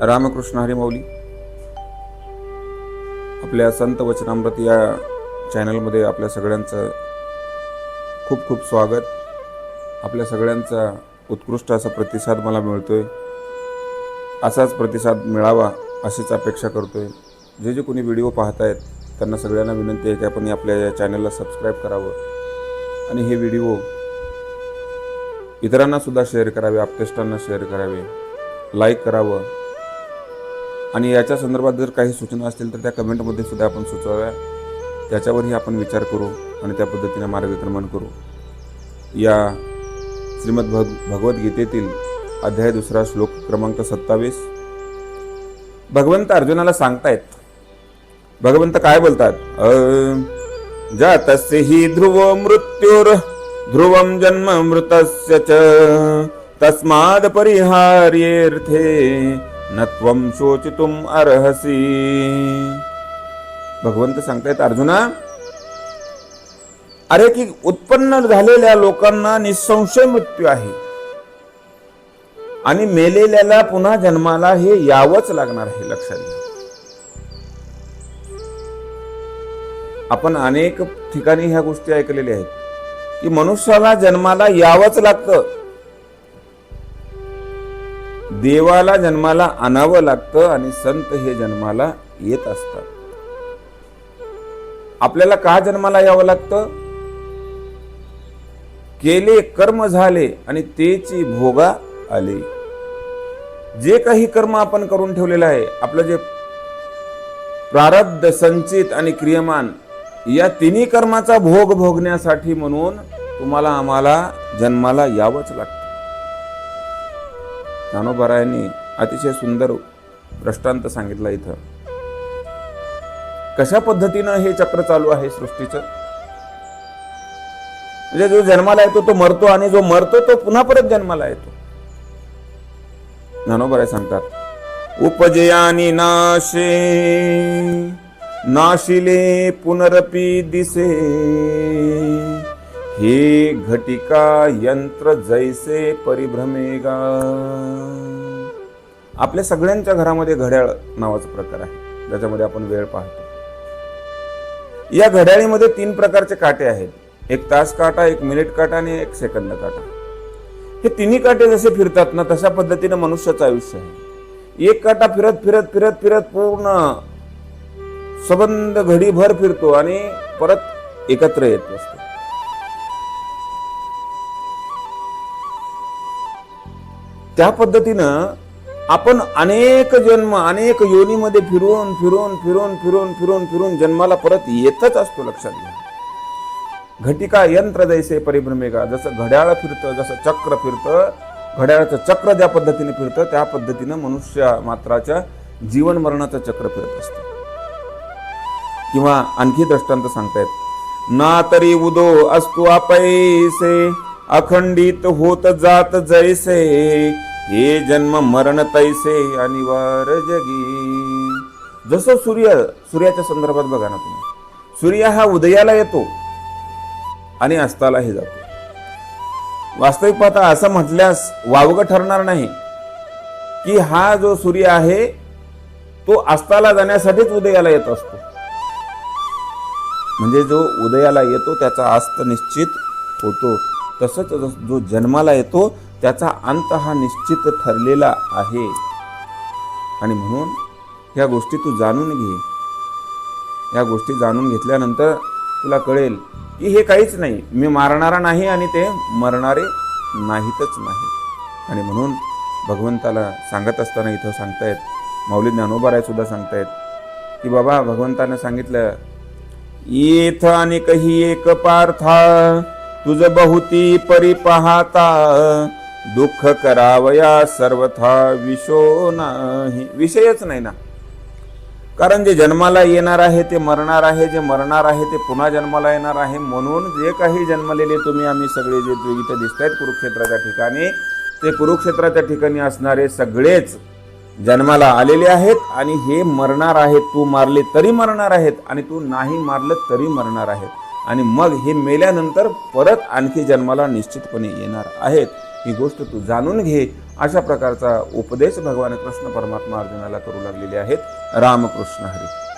रामकृष्ण हरिमौली आपल्या संत वचनामृत या चॅनलमध्ये आपल्या सगळ्यांचं खूप खूप स्वागत. आपल्या सगळ्यांचा उत्कृष्ट असा प्रतिसाद मला मिळतोय. असाच प्रतिसाद मिळावा अशीच अपेक्षा करतोय. जे जे कोणी व्हिडिओ पाहतायत त्यांना सगळ्यांना विनंती आहे की आपण आपल्या या चॅनलला सबस्क्राईब करावं. आणि हे व्हिडिओ इतरांनासुद्धा शेअर करावे आपतेष्टांना शेअर करावे. लाईक करावं. आणि याच्या संदर्भात जर काही सूचना असतील तर त्या कमेंटमध्ये सुद्धा आपण सुचवाव्या. त्याच्यावरही आपण विचार करू आणि त्या पद्धतीने मार्गक्रमण करू. या श्रीमद भग भगवद्गीतेतील अध्याय दुसरा श्लोक क्रमांक सत्तावीस. भगवंत अर्जुनाला सांगतायत. भगवंत काय बोलतात? जातस्य हि ध्रुव मृत्युर ध्रुवम जन्म मृतस्य च तस्माद परिहार्येर्थे न त्वं शोचितुम अर्हसी. भगवंत सांगतायत अर्जुना अरे की उत्पन्न झालेल्या लोकांना निसंशय मृत्यू आहे. आणि मेलेल्याला पुन्हा जन्माला हे यावंच लागणार आहे लक्षात घ्या. आपण अनेक ठिकाणी ह्या गोष्टी ऐकलेल्या आहेत की मनुष्याला जन्माला यावंच लागतं. देवाला जन्माला आणावं लागतं आणि संत हे जन्माला येत असतात. आपल्याला का जन्माला यावं लागतं? केले कर्म झाले आणि तेची भोगा आले. जे काही कर्म आपण करून ठेवलेलं आहे आपलं जे प्रारब्ध संचित आणि क्रियमान या तिन्ही कर्माचा भोग भोगण्यासाठी म्हणून तुम्हाला आम्हाला जन्माला यावंच लागतं. ज्ञानोबरायांनी अतिशय सुंदर दृष्टांत सांगितलं इथं. कशा पद्धतीनं हे चक्र चालू आहे सृष्टीचं? म्हणजे जो जन्माला येतो तो मरतो आणि जो मरतो तो पुन्हा परत जन्माला येतो. ज्ञानोबराय सांगतात उपजयानी नाशे नाशिले पुनरपी दिसे हे घटिका यंत्र जैसे परिभ्रमेगा. आपल्या सगळ्यांच्या घरामध्ये घड्याळ नावाचा प्रकार आहे. ज्याच्यामध्ये आपण वेळ पाहतो. या घड्याळीमध्ये तीन प्रकारचे काटे आहेत. एक तास काटा एक मिनिट काटा आणि एक सेकंद काटा. हे तिन्ही काटे जसे फिरतात ना तशा पद्धतीने मनुष्याचं आयुष्य आहे. एक काटा फिरत फिरत फिरत फिरत पूर्ण सबंध घडीभर फिरतो आणि परत एकत्र येत असतो. त्या पद्धतीनं आपण अनेक जन्म अनेक योनीमध्ये फिरून फिरून फिरून फिरून फिरून फिरून जन्माला परत येतच असतो लक्षात घ्या. घटिका यंत्र जैसे परिभ्रमेगा जसं घड्याळ फिरतं जसं चक्र फिरतं घड्याळाचं चक्र ज्या पद्धतीने फिरतं त्या पद्धतीनं मनुष्य मात्राच्या जीवन मरणाचं चक्र फिरत असतं. किंवा आणखी दृष्टांत सांगतायत ना तरी उदो असतो आपैसे अखंडित होत जात जैसे हे जन्म मरण तैसे अनिवार जगी. जसं सूर्य सूर्याच्या संदर्भात बघा ना तुम्ही. सूर्य हा उदयाला येतो आणि अस्तालाही जातो. वास्तविक पाहता असं म्हटल्यास वावगं ठरणार नाही की हा जो सूर्य आहे तो अस्ताला जाण्यासाठीच उदयाला येत असतो. म्हणजे जो उदयाला येतो त्याचा अस्त निश्चित होतो. तसंच जो जन्माला येतो त्याचा अंत हा निश्चित ठरलेला आहे. आणि म्हणून ह्या गोष्टी तू जाणून घे. या गोष्टी जाणून घेतल्यानंतर तुला कळेल की हे काहीच नाही. मी मारणारा नाही आणि ते मरणारे नाहीतच नाही. आणि म्हणून भगवंताला सांगत असताना इथं सांगतायत माऊली ज्ञानोबाराय सुद्धा सांगतायत की बाबा भगवंतानं सांगितलं इथं आणि काही एक पार्था तुझ बहुती परी पाहता दुःख करावया सर्वथा विषो नाही. विषयच नाही ना. कारण जे जन्माला येणार आहे ते मरणार आहे जे मरणार आहे ते पुन्हा जन्माला येणार आहे. म्हणून जे काही जन्मलेले तुम्ही आम्ही सगळे जे जे इथं दिसत आहेत कुरुक्षेत्राच्या ठिकाणी ते कुरुक्षेत्राच्या ठिकाणी असणारे सगळेच जन्माला आलेले आहेत आणि हे मरणार आहेत. तू मारले तरी मरणार आहेत आणि तू नाही मारलं तरी मरणार आहेत. आणि मग हे मेल्यानंतर परत आणखी जन्माला निश्चितपणे येणार आहेत. ही गोष्ट तू जाणून घे अशा प्रकारचा उपदेश भगवान कृष्ण परमात्मा अर्जुनाला करू लागलेले आहेत. रामकृष्ण हरी.